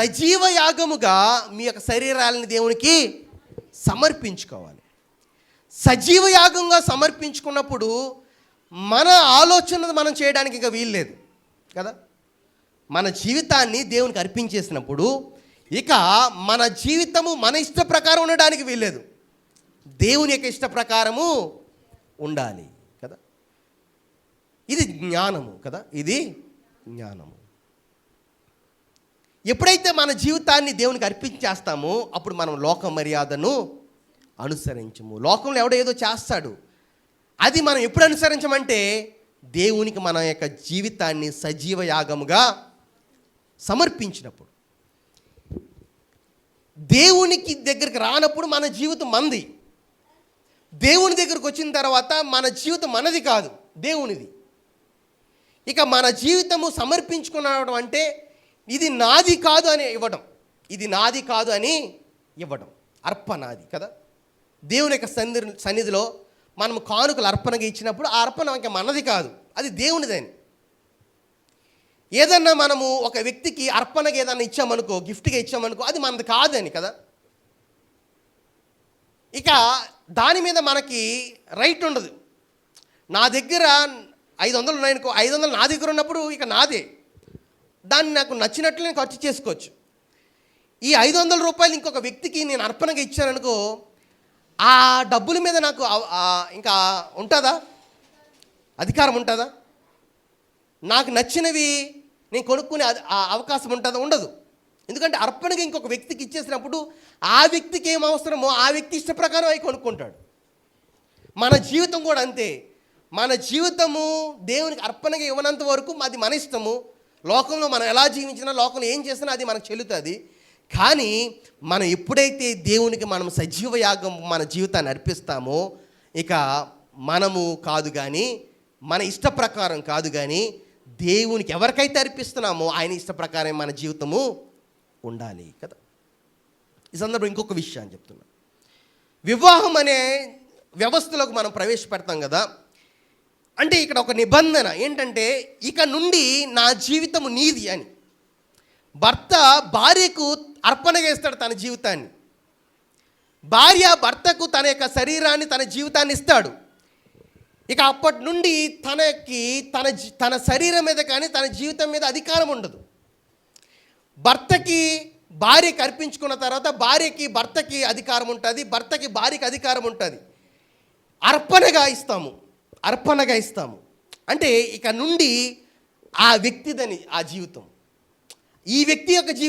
సజీవ యాగముగా మీ యొక్క శరీరాలని దేవునికి సమర్పించుకోవాలి. సజీవ యాగంగా సమర్పించుకున్నప్పుడు మన ఆలోచన మనం చేయడానికి ఇంకా వీల్లేదు కదా? మన జీవితాన్ని దేవునికి అర్పించేసినప్పుడు ఇక మన జీవితము మన ఇష్ట ప్రకారం ఉండడానికి వీల్లేదు దేవుని యొక్క ఇష్ట ప్రకారము ఉండాలి కదా? ఇది జ్ఞానము కదా? ఇది జ్ఞానము. ఎప్పుడైతే మన జీవితాన్ని దేవునికి అర్పించేస్తామో అప్పుడు మనం లోక మర్యాదను అనుసరించము. లోకంలో ఎవడో ఏదో చేస్తాడు. అది మనం ఎప్పుడు అనుసరించమంటే దేవునికి మన యొక్క జీవితాన్ని సజీవ యాగముగా సమర్పించినప్పుడు. దేవునికి దగ్గరికి రానప్పుడు మన జీవితం మంది. దేవుని దగ్గరకు వచ్చిన తర్వాత మన జీవితం మనది కాదు దేవునిది. ఇక మన జీవితము సమర్పించుకునడం అంటే ఇది నాది కాదు అని ఇవ్వడం ఇది నాది కాదు అని ఇవ్వడం అర్పణాది కదా? దేవుని యొక్క సన్నిధి సన్నిధిలో మనం కానుకలు అర్పణగా ఇచ్చినప్పుడు ఆ అర్పణ ఇంకా మనది కాదు. అది దేవునిదని ఏదన్నా మనము ఒక వ్యక్తికి అర్పణగా ఏదన్నా ఇచ్చామనుకో గిఫ్ట్గా ఇచ్చామనుకో అది మనది కాదని కదా? ఇక దాని మీద మనకి రైట్ ఉండదు. నా దగ్గర ఐదు వందలు ఉన్నాయనుకో ఐదు వందలు నా దగ్గర ఉన్నప్పుడు ఇక నాదే. దాన్ని నాకు నచ్చినట్లు నేను ఖర్చు చేసుకోవచ్చు. ఈ ఐదు వందల రూపాయలు ఇంకొక వ్యక్తికి నేను అర్పణగా ఇచ్చాననుకో ఆ డబ్బుల మీద నాకు ఇంకా ఉంటుందా? అధికారం ఉంటుందా? నాకు నచ్చినవి నేను కొనుక్కునే అవకాశం ఉంటుందా? ఉండదు. ఎందుకంటే అర్పణగా ఇంకొక వ్యక్తికి ఇచ్చేసినప్పుడు ఆ వ్యక్తికి ఏం అవసరమో ఆ వ్యక్తి ఇష్ట ప్రకారం అవి కొనుక్కుంటాడు. మన జీవితం కూడా అంతే. మన జీవితము దేవునికి అర్పణగా ఇవ్వనంత వరకు అది మన ఇష్టము. లోకంలో మనం ఎలా జీవించినా లోకంలో ఏం చేసినా అది మనకు చెల్లుతుంది. కానీ మనం ఎప్పుడైతే దేవునికి మనం సజీవ యాగం మన జీవితాన్ని అర్పిస్తామో ఇక మనము కాదు కానీ మన ఇష్ట ప్రకారం కాదు కానీ దేవునికి ఎవరికైతే అర్పిస్తున్నామో ఆయన ఇష్ట ప్రకారం మన జీవితము ఉండాలి కదా. ఈ సందర్భం ఇంకొక విషయాన్ని చెప్తున్నా. వివాహం అనే వ్యవస్థలోకి మనం ప్రవేశపెడతాం కదా. అంటే ఇక్కడ ఒక నిబంధన ఏంటంటే ఇక నుండి నా జీవితము నీది అని. భర్త భార్యకు అర్పణగా ఇస్తాడు తన జీవితాన్ని. భార్య భర్తకు తన యొక్క శరీరాన్ని తన జీవితాన్ని ఇస్తాడు. ఇక అప్పటి నుండి తనకి తన తన శరీరం మీద కానీ తన జీవితం మీద అధికారం ఉండదు. భర్తకి భార్యకి అర్పించుకున్న తర్వాత భార్యకి భర్తకి అధికారం ఉంటుంది భర్తకి భార్యకి అధికారం ఉంటుంది. అర్పణగా ఇస్తాము. అర్పణగా ఇస్తాము. అంటే ఇక నుండి ఆ వ్యక్తిదని ఆ జీవితం. ఈ వ్యక్తి యొక్క జీవితం